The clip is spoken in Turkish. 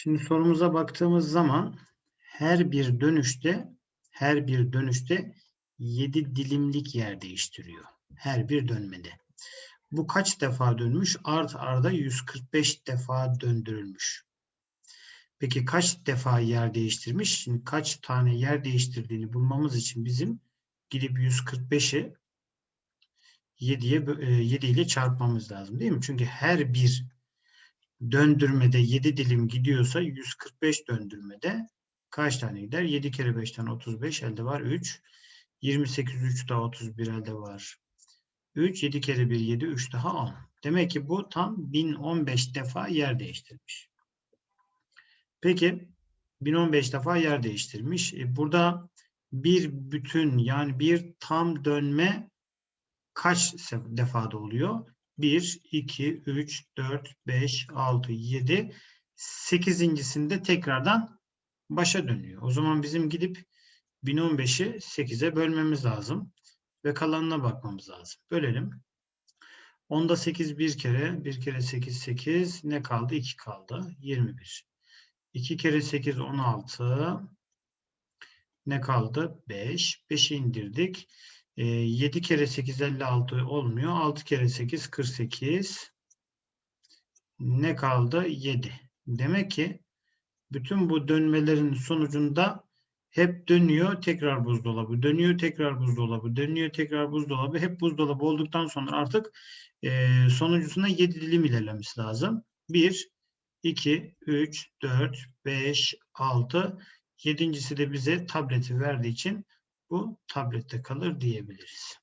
Şimdi sorumuza baktığımız zaman her bir dönüşte her bir dönüşte 7 dilimlik yer değiştiriyor. Her bir dönmede. Bu kaç defa dönmüş? Art arda 145 defa döndürülmüş. Peki kaç defa yer değiştirmiş? Şimdi kaç tane yer değiştirdiğini bulmamız için bizim gidip 145'i 7'ye 7 ile çarpmamız lazım değil mi? Çünkü her bir döndürmede 7 dilim gidiyorsa 145 döndürmede kaç tane gider? 7 kere 5'ten 35 elde var 3. 28 3 daha 31 elde var. 3 7 kere 1 7 3 daha 10. Demek ki bu tam 1015 defa yer değiştirmiş. Peki 1015 defa yer değiştirmiş. E, burada bir bütün yani bir tam dönme kaç defada oluyor? 1, 2, 3, 4, 5, 6, 7, 8.sinde tekrardan başa dönüyor. O zaman bizim gidip 1015'i 8'e bölmemiz lazım. Ve kalanına bakmamız lazım. Bölelim. 10'da 8 bir kere. 1 kere 8 8. Ne kaldı? 2 kaldı. 21. 2 kere 8 16. Ne kaldı? 5. 5'i indirdik. 7 kere 8 56 olmuyor. 6 kere 8 48. Ne kaldı? 7. Demek ki bütün bu dönmelerin sonucunda hep dönüyor tekrar buzdolabı, dönüyor tekrar buzdolabı, dönüyor tekrar buzdolabı. Hep buzdolabı olduktan sonra artık e, sonuncusuna 7 dilim ilerlemesi lazım. 1, 2, 3, 4, 5, 6. Yedincisi de bize tableti verdiği için bu tablette kalır diyebiliriz.